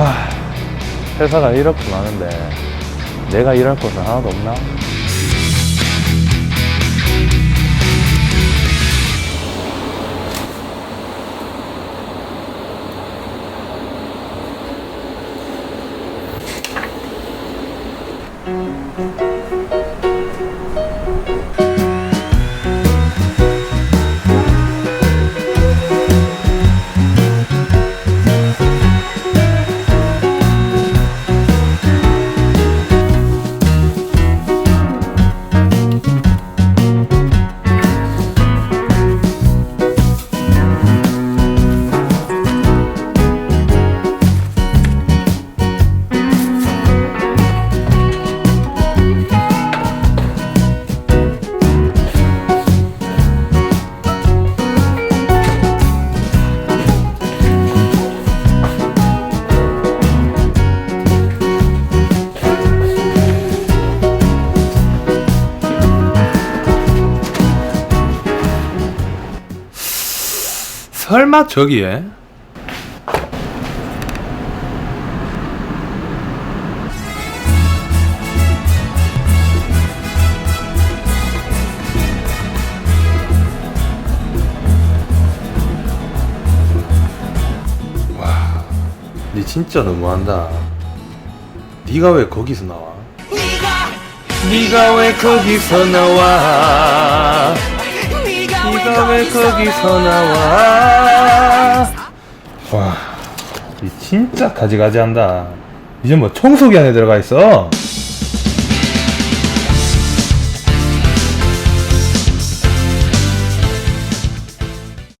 아, 회사가 이렇게 많은데 내가 일할 곳은 하나도 없나? 설마 저기에? 와, 니 진짜 너무한다. 네가 왜 거기서 나와? 네가 왜 거기서 나와? 네가 왜 거기서 나와? 와, 이 진짜 가지가지한다. 이제 뭐 청소기 안에 들어가 있어.